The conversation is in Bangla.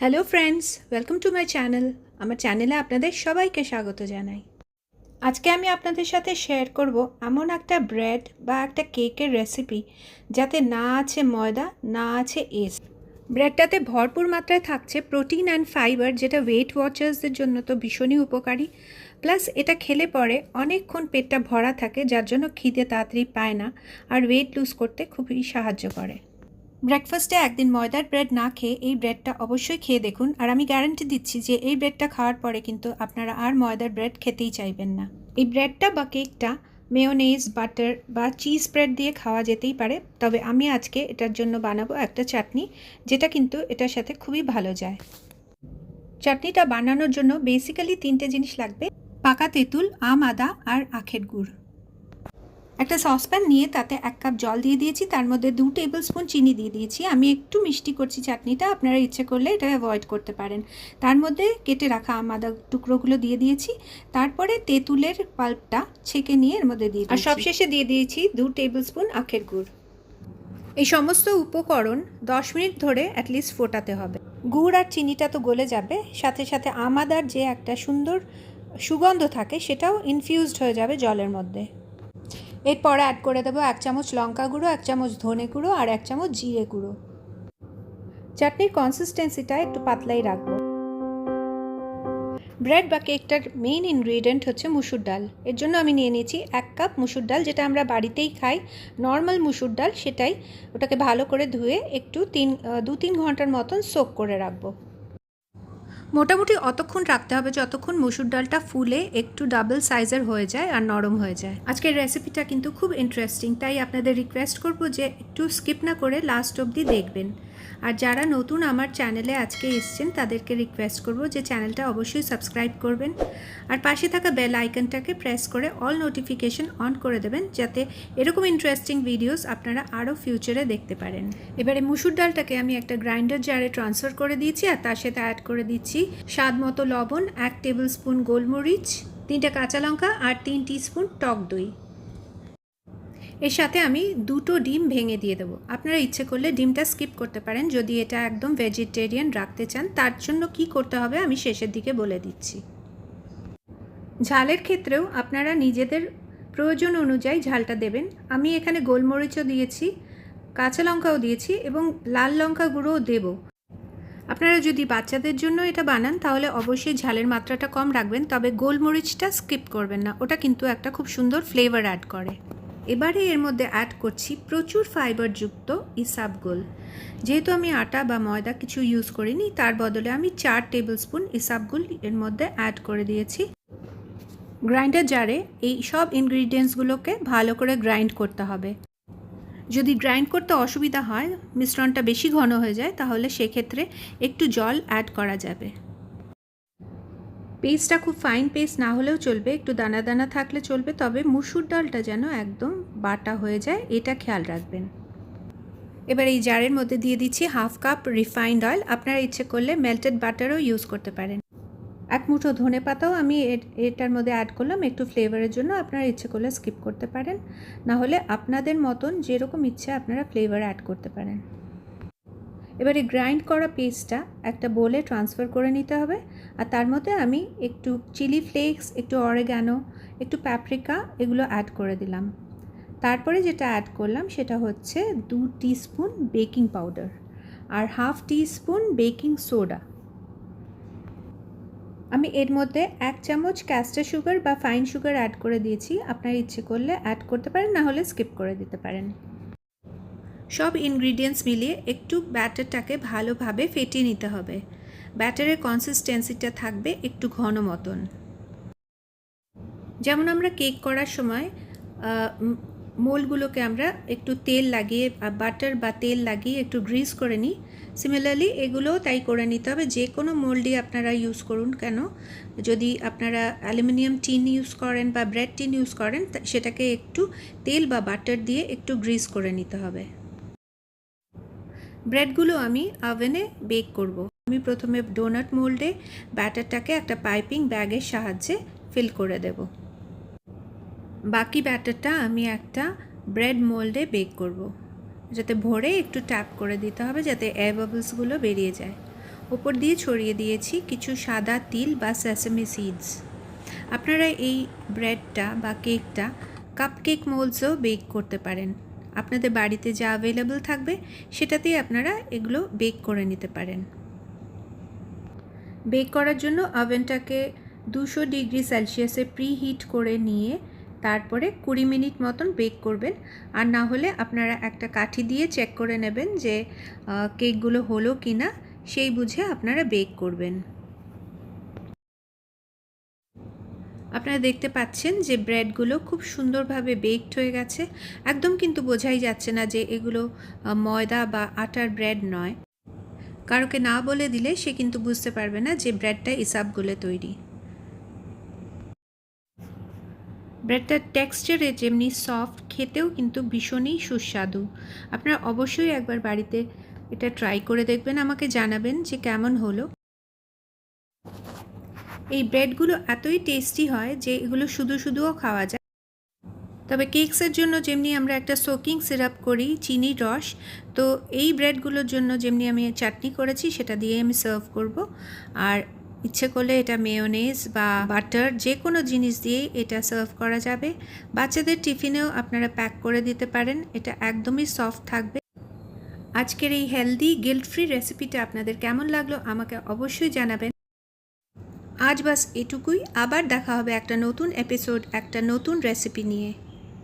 Hello friends welcome to my channel আমার চ্যানেলে আপনাদের সবাইকে স্বাগত জানাই। আজকে আমি আপনাদের সাথে শেয়ার করব এমন একটা ব্রেড বা একটা কেকের রেসিপি যাতে না আছে ময়দা, না আছে এস ব্রেডটাতে ভরপুর মাত্রায় থাকছে প্রোটিন অ্যান্ড ফাইবার যেটা ওয়েট ওয়াচার্সদের জন্য তো ভীষণই উপকারী। প্লাস এটা খেলে পরে অনেকক্ষণ পেটটা ভরা থাকে, যার জন্য খিদে তাড়াতাড়ি পায় না, আর ওয়েট লুজ করতে খুবই সাহায্য করে। ব্রেকফাস্টে একদিন ময়দার ব্রেড না খেয়ে এই ব্রেডটা অবশ্যই খেয়ে দেখুন। আর আমি গ্যারান্টি দিচ্ছি যে এই ব্রেডটা খাওয়ার পরে কিন্তু আপনারা আর ময়দার ব্রেড খেতেই চাইবেন না। এই ব্রেডটা বা কেকটা মেয়োনেজ বাটার বা চিজ ব্রেড দিয়ে খাওয়া যেতেই পারে। তবে আমি আজকে এটার জন্য বানাবো একটা চাটনি, যেটা কিন্তু এটার সাথে খুবই ভালো যায়। চাটনিটা বানানোর জন্য বেসিক্যালি তিনটে জিনিস লাগবে। পাকা তেঁতুল, আম, আদা আর আখের গুড়। একটা সসপ্যান নিয়ে তাতে এক কাপ জল দিয়ে দিয়েছি তার মধ্যে দু টেবিল স্পুন চিনি দিয়ে দিয়েছি। আমি একটু মিষ্টি করছি চাটনিটা আপনারা ইচ্ছে করলে এটা অ্যাভয়েড করতে পারেন। তার মধ্যে কেটে রাখা আদা টুকরোগুলো দিয়ে দিয়েছি। তারপরে তেঁতুলের পাল্পটা ছেঁকে নিয়ে এর মধ্যে দিয়ে আর সবশেষে দিয়ে দিয়েছি দু টেবিল স্পুন আখের গুড়। এই সমস্ত উপকরণ দশ মিনিট ধরে অ্যাটলিস্ট ফোটাতে হবে। গুড় আর চিনিটা তো গলে যাবে সাথে সাথে আমাদার যে একটা সুন্দর সুগন্ধ থাকে সেটাও ইনফিউজড হয়ে যাবে জলের মধ্যে। এরপরে অ্যাড করে দেবো এক চামচ লঙ্কা গুঁড়ো, এক চামচ ধনে গুঁড়ো আর এক চামচ জিরে গুঁড়ো। চাটনির কনসিস্টেন্সিটা একটু পাতলাই রাখব। ব্রেড বা কেকটার মেইন ইনগ্রিডিয়েন্ট হচ্ছে মুসুর ডাল। এর জন্য আমি নিয়ে নিয়েছি এক কাপ মুসুর ডাল, যেটা আমরা বাড়িতেই খাই। নর্মাল মুসুর ডাল, সেটাই। ওটাকে ভালো করে ধুয়ে একটু তিন দু তিন ঘণ্টার মতন সোক করে রাখব। মোটামুটি অতক্ষণ রাখতে হবে যতক্ষণ মসুর ডালটা ফুলে একটু ডাবল সাইজের হয়ে যায় আর নরম হয়ে যায়। আজকের রেসিপিটা কিন্তু খুব ইন্টারেস্টিং তাই আপনাদের রিকোয়েস্ট করব যে একটু স্কিপ না করে লাস্ট অবধি দেখবেন। আর যারা নতুন আমার চ্যানেলে আজকে এসছেন, তাদেরকে রিকোয়েস্ট করব যে চ্যানেলটা অবশ্যই সাবস্ক্রাইব করবেন। আর পাশে থাকা বেল আইকনটাকে প্রেস করে অল নোটিফিকেশন অন করে দেবেন, যাতে এরকম ইন্টারেস্টিং ভিডিওস আপনারা আরও ফিউচারে দেখতে পারেন। এবারে মুসুর ডালটাকে আমি একটা গ্রাইন্ডার জারে ট্রান্সফার করে দিয়েছি, আর তার সাথে অ্যাড করে দিচ্ছি স্বাদ মতো লবণ, এক টেবিল স্পুন গোলমরিচ, তিনটে কাঁচা লঙ্কা, আর তিন স্পুন টক দই। এর সাথে আমি দুটো ডিম ভেঙে দিয়ে দেবো। আপনারা ইচ্ছে করলে ডিমটা স্কিপ করতে পারেন, যদি এটা একদম ভেজিটেরিয়ান রাখতে চান, তার জন্য কি করতে হবে আমি শেষের দিকে বলে দিচ্ছি। ঝালের ক্ষেত্রেও আপনারা নিজেদের প্রয়োজন অনুযায়ী ঝালটা দেবেন। আমি এখানে গোলমরিচও দিয়েছি, কাঁচা লঙ্কাও দিয়েছি এবং লাল লঙ্কা গুঁড়োও দেবো। আপনারা যদি বাচ্চাদের জন্য এটা বানান, তাহলে অবশ্যই ঝালের মাত্রাটা কম রাখবেন, তবে গোলমরিচটা স্কিপ করবেন না। ওটা কিন্তু একটা খুব সুন্দর ফ্লেভার অ্যাড করে। এবারে এর মধ্যে অ্যাড করছি প্রচুর ফাইবারযুক্ত ইসাবগোল যেহেতু আমি আটা বা ময়দা কিছু ইউজ করিনি, তার বদলে আমি চার টেবিল স্পুন ইসাবগুল এর মধ্যে অ্যাড করে দিয়েছি। গ্রাইন্ডার জারে এই সব ইনগ্রিডিয়েন্টসগুলোকে ভালো করে গ্রাইন্ড করতে হবে। যদি গ্রাইন্ড করতে অসুবিধা হয়, মিশ্রণটা বেশি ঘন হয়ে যায়, তাহলে সেক্ষেত্রে একটু জল অ্যাড করা যাবে। পেস্টটা খুব ফাইন পেস্ট না হলেও চলবে, একটু দানা দানা থাকলে চলবে, তবে মুসুর ডালটা যেন একদম বাটা হয়ে যায়, এটা খেয়াল রাখবেন। এবার এই জারের মধ্যে দিয়ে দিচ্ছি হাফ কাপ রিফাইন্ড অয়েল আপনারা ইচ্ছে করলে মেল্টেড বাটারও ইউজ করতে পারেন। এক মুঠো ধনে পাতাও আমি এটার মধ্যে অ্যাড করলাম, একটু ফ্লেভারের জন্য আপনারা ইচ্ছে করলে স্কিপ করতে পারেন। না হলে আপনাদের মতন যেরকম ইচ্ছে আপনারা ফ্লেভার অ্যাড করতে পারেন। এবারে গ্রাইন্ড করা পেস্টটা একটা বোলে ট্রান্সফার করে নিতে হবে। আর তার মধ্যে আমি একটু চিলি ফ্লেক্স একটু অরেগানো একটু প্যাপ্রিকা এগুলো অ্যাড করে দিলাম। তারপরে যেটা অ্যাড করলাম সেটা হচ্ছে দু স্পুন বেকিং পাউডার আর হাফ স্পুন বেকিং সোডা আমি এর মধ্যে এক চামচ ক্যাস্টার সুগার বা ফাইন সুগার অ্যাড করে দিয়েছি। আপনার ইচ্ছে করলে অ্যাড করতে পারেন, না হলে স্কিপ করে দিতে পারেন। সব ইনগ্রিডিয়েন্টস মিলিয়ে একটু ব্যাটারটাকে ভালোভাবে ফেটিয়ে নিতে হবে। ব্যাটারের কনসিস্টেন্সিটা থাকবে একটু ঘন মতন। যেমন আমরা কেক করার সময় মোলগুলোকে আমরা একটু তেল লাগিয়ে বাটার বা তেল লাগিয়ে একটু গ্রিস করে নিই। সিমিলারলি এগুলোও তাই করে নিতে হবে। যে কোনো মোল্ডই আপনারা ইউজ করুন কেন। যদি আপনারা অ্যালুমিনিয়াম টিন ইউজ করেন বা ব্রেড টিন ইউজ করেন সেটাকে একটু তেল বা বাটার দিয়ে একটু গ্রিস করে নিতে হবে। ব্রেডগুলো আমি আভেনে বেক করব। আমি প্রথমে ডোনাট মোল্ডে ব্যাটারটাকে একটা পাইপিং ব্যাগের সাহায্যে ফিল করে দেব বাকি ব্যাটারটা আমি একটা ব্রেড মোল্ডে বেক করব। যাতে ভরে একটু ট্যাপ করে দিতে হবে যাতে এয়ার বাবলসগুলো বেরিয়ে যায় ওপর দিয়ে ছড়িয়ে দিয়েছি কিছু সাদা তিল বা সেসামি সিডস আপনারা এই ব্রেডটা বা কেকটা কাপকেক মোলসেও বেক করতে পারেন আপনাদের বাড়িতে যা অ্যাভেলেবল থাকবে, সেটাতেই আপনারা এগুলো বেক করে নিতে পারেন। বেক করার জন্য ওভেনটাকে দুশো ডিগ্রি সেলসিয়াসে প্রি হিট করে নিয়ে, তারপরে কুড়ি মিনিট মতন বেক করবেন। আর না হলে আপনারা একটা কাঠি দিয়ে চেক করে নেবেন যে কেকগুলো হলো কি না সেই বুঝে আপনারা বেক করবেন। আপনারা দেখতে পাচ্ছেন যে ব্রেডগুলো খুব সুন্দরভাবে বেকড হয়ে গেছে। একদম কিন্তু বোঝাই যাচ্ছে না যে এগুলো ময়দা বা আটার ব্রেড নয়। কারোকে না বলে দিলে সে কিন্তু বুঝতে পারবে না যে ব্রেডটা ইসাবগুলো তৈরি। ব্রেডটার টেক্সচারে যেমনি সফট, খেতেও কিন্তু ভীষণই সুস্বাদু। আপনারা অবশ্যই একবার বাড়িতে এটা ট্রাই করে দেখবেন, আমাকে জানাবেন যে কেমন হলো। এই ব্রেডগুলো এতই টেস্টি হয় যে এগুলো শুধু শুধুও খাওয়া যায়। তবে কেকসের জন্য যেমনি আমরা একটা সোকিং সিরাপ করি চিনির রস, তো এই ব্রেডগুলোর জন্য যেমনি আমি চাটনি করেছি, সেটা দিয়ে আমি সার্ভ করব। আর ইচ্ছে করলে এটা মেয়োনেজ বা বাটার যে কোনো জিনিস দিয়ে এটা সার্ভ করা যাবে। বাচ্চাদের টিফিনেও আপনারা প্যাক করে দিতে পারেন, এটা একদমই সফট থাকবে। আজকের এই হেলদি গিল্ট ফ্রি রেসিপিটা আপনাদের কেমন লাগল, আমাকে অবশ্যই জানাবেন। আজ বাস এটুকুই। আবার দেখা হবে একটা নতুন এপিসোড একটা নতুন রেসিপি নিয়ে।